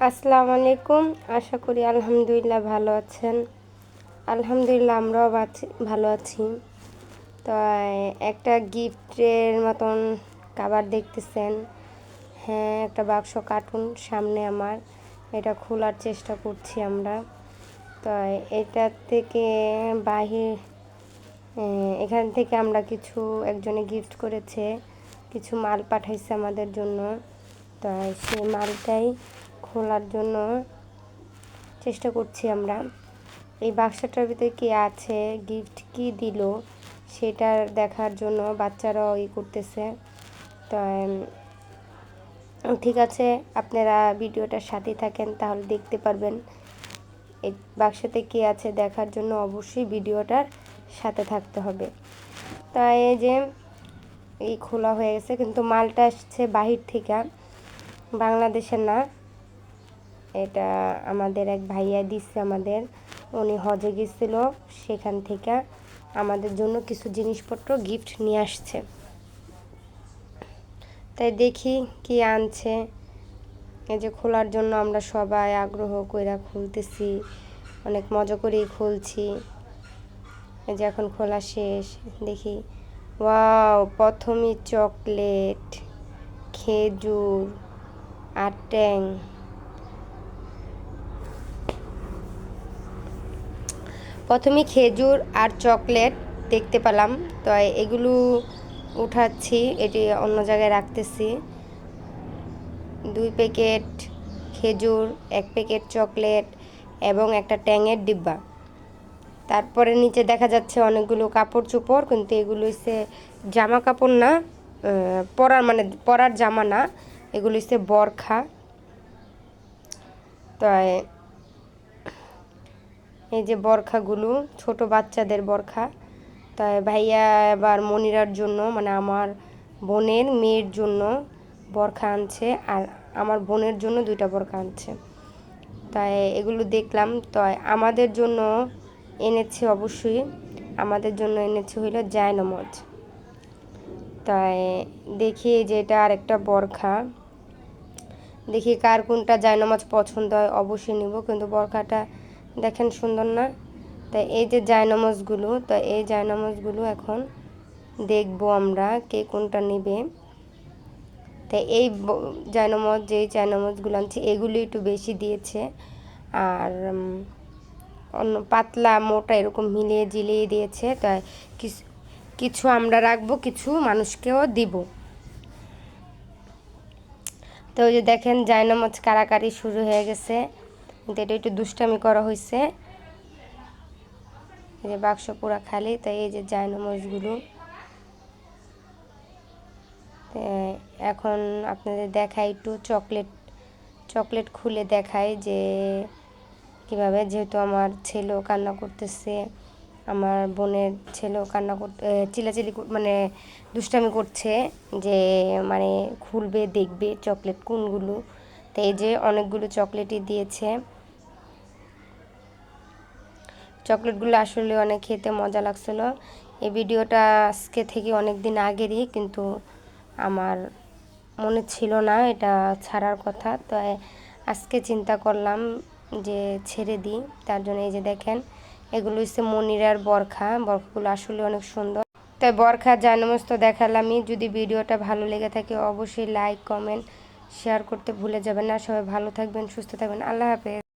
আসসালামু আলাইকুম। আশা করি আলহামদুলিল্লাহ ভালো আছেন। আলহামদুলিল্লাহ আমরাও ভালো আছি। তো, একটা গিফটের মতন কাবার দেখতেছেন। হ্যাঁ একটা বাক্স কার্টুন সামনে আমার। এটা খোলার চেষ্টা করছি আমরা। তো, এটা থেকে বাহির এখান থেকে আমরা কিছু, একজনে গিফট করেছে। কিছু মাল পাঠাইছে আমাদের জন্য। তো, সেই মালটাই খোলার জন্য চেষ্টা করছি আমরা। এই বাক্সটার ভিতরে কি আছে গিফট কি দিল, সেটা দেখার জন্য বাচ্চারাও ই করতেছে। তো ঠিক আছে, আপনারা ভিডিওটার সাথেই থাকেন, তাহলে দেখতে পারবেন। এই বাক্সতে কি আছে দেখার জন্য অবশ্যই ভিডিওটার সাথে থাকতে হবে। তাই এই যে এই খোলা হয়ে গেছে, কিন্তু মালটা আসছে বাহির থেকে। বাংলাদেশের না এটা আমাদের এক ভাইয়া দিচ্ছে আমাদের। উনি হজে গেছিল, সেখান থেকে আমাদের জন্য কিছু জিনিসপত্র গিফট নিয়ে আসছে। তাই দেখি কি আনছে। এই যে খোলার জন্য আমরা সবাই আগ্রহ কইরা খুলতেছি, অনেক মজা করেই খুলছি। এই যে এখন খোলা শেষ, দেখি। ওয়াও, প্রথমই চকলেট, খেজুর আর ট্যাং। প্রথমে খেজুর আর চকলেট দেখতে পেলাম। তো এগুলো উঠাচ্ছি, এটি অন্য জায়গায় রাখতেছি। দুই প্যাকেট খেজুর, এক প্যাকেট চকলেট এবং একটা ট্যাঙের ডিব্বা। তারপরে নিচে দেখা যাচ্ছে অনেকগুলো কাপড় চোপড় কিন্তু এগুলো হচ্ছে জামা কাপড় না পরার মানে পরার জামা না, এগুলো হচ্ছে বরখা। তাই এই যে বরখাগুলো, ছোট বাচ্চাদের বরখা। তাই ভাইয়া এবার মনিরার জন্য মানে আমার বোনের মেয়ের জন্য বরখা আনছে, আর আমার বোনের জন্য দুইটা বরখা আনছে। তাই এগুলো দেখলাম। তাই আমাদের জন্য এনেছে অবশ্যই, আমাদের জন্য এনেছে হইল জায়নমজ। তাই দেখি যে এটা আরেকটা বরখা। দেখি কার কোনটা জায়নামাজ পছন্দ হয়, অবশ্যই নিব, কিন্তু বরখাটা দেখেন সুন্দর না? তাই এই যে জায়নামাজগুলো, তো এই জায়নামাজগুলো এখন দেখব আমরা কে কোনটা নেবে। তাই এই জায়নামাজ যে জায়নামাজগুলো আনছি, এগুলো একটু বেশি দিয়েছে। আর অন্য পাতলা, মোটা এরকম মিলিয়ে জিলিয়ে দিয়েছে। তাই কিছু কিছু আমরা রাখব, কিছু মানুষকেও দিব। তো ওই যে দেখেন জায়নামাজ কারাকারি শুরু হয়ে গেছে। এটা একটু দুষ্টামি করা হয়েছে এই যে বাক্স পুরা খালি, তাই এই যে জায়নামাজগুলো তো এখন আপনাদের দেখাই একটু চকলেট চকলেট খুলে দেখায় যে কীভাবে, যেহেতু আমার ছেলেও কান্না করতেছে, আমার বোনের ছেলেও কান্না করতে চিলাচিলি মানে দুষ্টামি করছে যে মানে খুলবে, দেখবে চকলেট কোনগুলো। তো এই যে অনেকগুলো চকলেটই দিয়েছে। চকলেটগুলো আসলে অনেক খেতে মজা লাগছিল। এই ভিডিওটা আজকে থেকে অনেক দিন আগেরই, কিন্তু আমার মনে ছিল না এটা ছাড়ার কথা। তো আজকে চিন্তা করলাম যে ছেড়ে দিই, তার জন্য এই যে দেখেন, এগুলো হচ্ছে মনিরার বরখা। বরখাগুলো আসলে অনেক সুন্দর। তাই বরখা জানমস্ত দেখালামই। যদি ভিডিওটা ভালো লেগে থাকে অবশ্যই লাইক, কমেন্ট, শেয়ার করতে ভুলে যাবেন না। সবাই ভালো থাকবেন, সুস্থ থাকবেন। আল্লাহ হাফেজ।